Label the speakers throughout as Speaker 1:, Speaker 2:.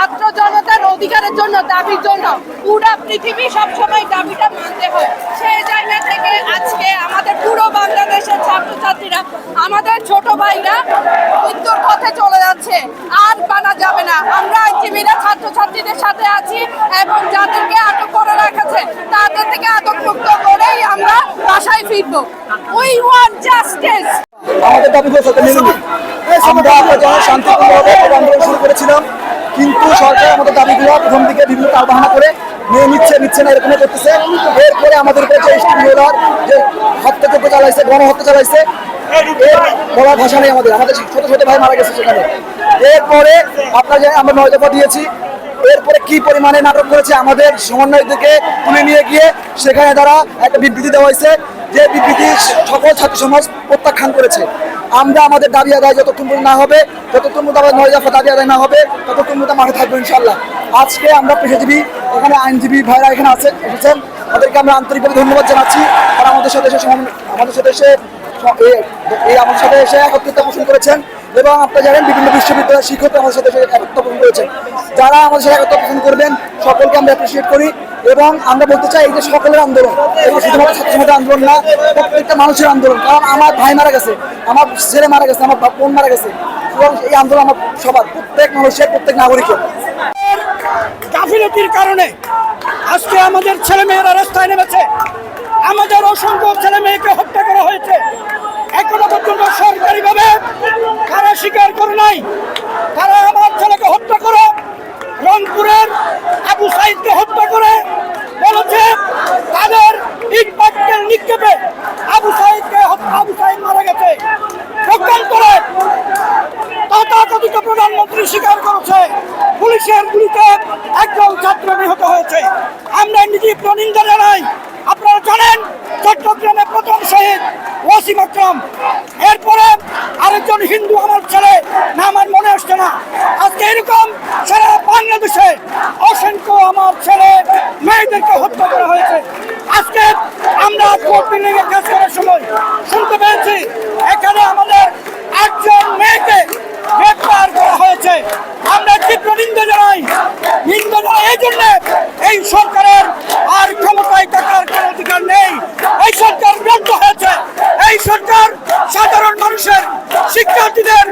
Speaker 1: ছাত্র জনতার অধিকারের জন্য দাবির জন্য পুরো পৃথিবী সবসময় দাবিটা মানতে হয়। সেই জায়গা থেকে আজকে আমাদের পুরো বাংলাদেশের ছাত্রছাত্রীরা, আমাদের ছোট ভাইরা মৃত্যুর পথে চলে যাচ্ছে। আর মানা যাবে না। আমরা আইনজীবীরা ছাত্রছাত্রীদের সাথে আছি এবং যাদেরকে আটক করে রেখেছে, তাদের থেকে আটক মুক্ত করেই আমরা বাসায় ফিরবো। উই ওয়ান্ট জাস্টিস
Speaker 2: আমাদের মেনে আমরা শান্তিপূর্ণভাবে আন্দোলন শুরু করেছিলাম কিন্তু সরকার আমাদের দাবিগুলো প্রথম দিকে বিভিন্ন তালবাহানা করে মেনে নিচ্ছে নিচ্ছে না এরকম করতেছে। এরপরে আমাদের উপরে যে স্টিমুলার যে হত্যাযজ্ঞ চালাইছে, গণহত্যা চালাইছে বলার ভাষা নেই আমাদের। আমাদের ছোট ছোট ভাই মারা গেছে সেখানে। এরপরে আপনার আমরা নয় দফা দিয়েছি এরপরে কি পরিমাণে নাটক করেছে আমাদের সমন্বয় সমন্বয়দেরকে তুলে নিয়ে গিয়ে সেখানে তারা একটা বিবৃতি দেওয়া হয়েছে। যে বিবৃতি সকল ছাত্র সমাজ প্রত্যাখ্যান করেছে। আমরা আমাদের দাবি আদায় যতক্ষণ পর্যন্ত না হবে যতক্ষণ পর্যন্ত আমাদের নয় দফা দাবি আদায় না হবে, ততক্ষণ পর্যন্ত মাঠে থাকব ইনশাল্লাহ আজকে আমরা পেশাজীবী, এখানে আইনজীবী ভাইরা এখানে আছে, এসেছেন। তাদেরকে আমরা আন্তরিকভাবে ধন্যবাদ জানাচ্ছি। তারা আমাদের সাথে এসে আমাদের সাথে এসে এই আমাদের সাথে এসে একত্রিত পোষণ করেছেন এবং আপনারা জানেন বিভিন্ন বিশ্ববিদ্যালয়ের শিক্ষক আমাদের সাথে এসে একত্রিত পোষণ করেছেন। যারা আমাদের সাথে একত্রিত পোষণ করবেন, সকলকে আমরা অ্যাপ্রিসিয়েট করি। এবং আমরা বলতে চাই এই যে সকলের আন্দোলন, এবং শুধুমাত্র ছাত্র সমাজের আন্দোলন না, প্রত্যেকটা মানুষের আন্দোলন। কারণ আমার ভাই মারা গেছে, আমার ছেলে মারা গেছে, আমার বাপ- বোন মারা গেছে। এবং এই আন্দোলন আমার সবার, প্রত্যেক মানুষের, প্রত্যেক নাগরিকের।
Speaker 3: গাফিলতির কারণে আজকে আমাদের ছেলে মেয়েরা রাস্তায় নেমেছে। আমাদের অসংখ্য ছেলে মেয়েকে হত্যা করা হয়েছে। এখনও পর্যন্ত সরকারিভাবে তারা স্বীকার করে নাই, তারা আমার ছেলেকে হত্যা করে রংপুরের আবু সাইদকে হত্যা করে বলেছে তাদের ইট পাটকেল নিক্ষেপে আবু সাইদকে হত্যা- আবু সাইদ মারা গেছে পক্ষান্তরে তথাকথিত প্রধানমন্ত্রী স্বীকার করেছে, পুলিশের গুলিতে একজন ছাত্র নিহত হয়েছে। আমরা নিযুক্ত নিন্দা জানাই, আপনারা জানেন চট্টগ্রামে প্রথম শহীদ ওয়াসিম আকরম। এরপরে আরেকজন হিন্দু আমার ছেলে না আমার মনে আসছে না। আজকে এরকম সারা বাংলাদেশে অসংখ্য আমার ছেলে, মেয়েদেরকে হত্যা করা হয়েছে। আজকে আমরা কাজ করার সময়। শুনতে পেয়েছি এখানে আমাদের একজন মেয়েকে গ্রেপ্তার করা হয়েছে আমরা তীব্র নিন্দা জানাই নিন্দা জানাই এই সরকারের আর ক্ষমতায় থাকার কোনো অধিকার নেই। এই সরকার ব্যর্থ হয়েছে। এই সরকার সাধারণ মানুষের শিক্ষার্থীদের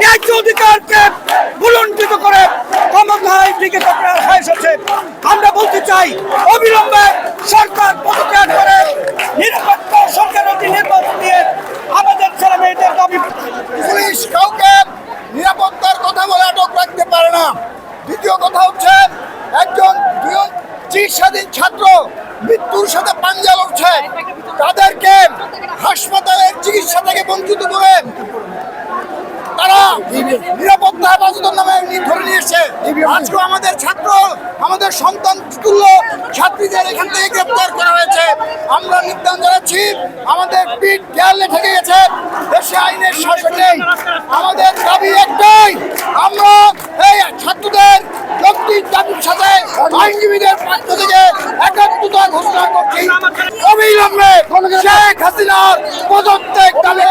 Speaker 3: ন্যায্য অধিকারকে বুলন্ডিত করে ক্ষমতায় দিকে তাকার হয়েছে আমরা বলতে চাই, অবিলম্বে সরকার পদত্যাগ করে নিরপেক্ষ সরকার নির্বাচন দিয়ে আমাদের ছেলে মেয়েদের দাবি
Speaker 4: পুলিশ কাউকে নিরাপত্তার কথা বলে আটক রাখতে পারে না। দ্বিতীয় কথা হচ্ছে চিকিৎসাধীন ছাত্র মৃত্যুর সাথে পাঞ্জা লড়ছে। তাদেরকে হাসপাতালের চিকিৎসা থেকে বঞ্চিত করে তারা নিরাপত্তা হেফাজতের নামে ধরে নিয়েছে। আজকে আমাদের ছাত্র, আমাদের সন্তান তুল্য ছাত্রীদের এখান থেকে গ্রেপ্তার করা হয়েছে। আমরা নির্দান জানাচ্ছি, আমাদের পিঠ দেয়ালে ঠেকে গেছে। দেশে আইনের শাসন নেই। আমাদের আমরা ঘোষণা করছি। অবিলম্বে শেখ হাসিনার পদত্যাগ দাবি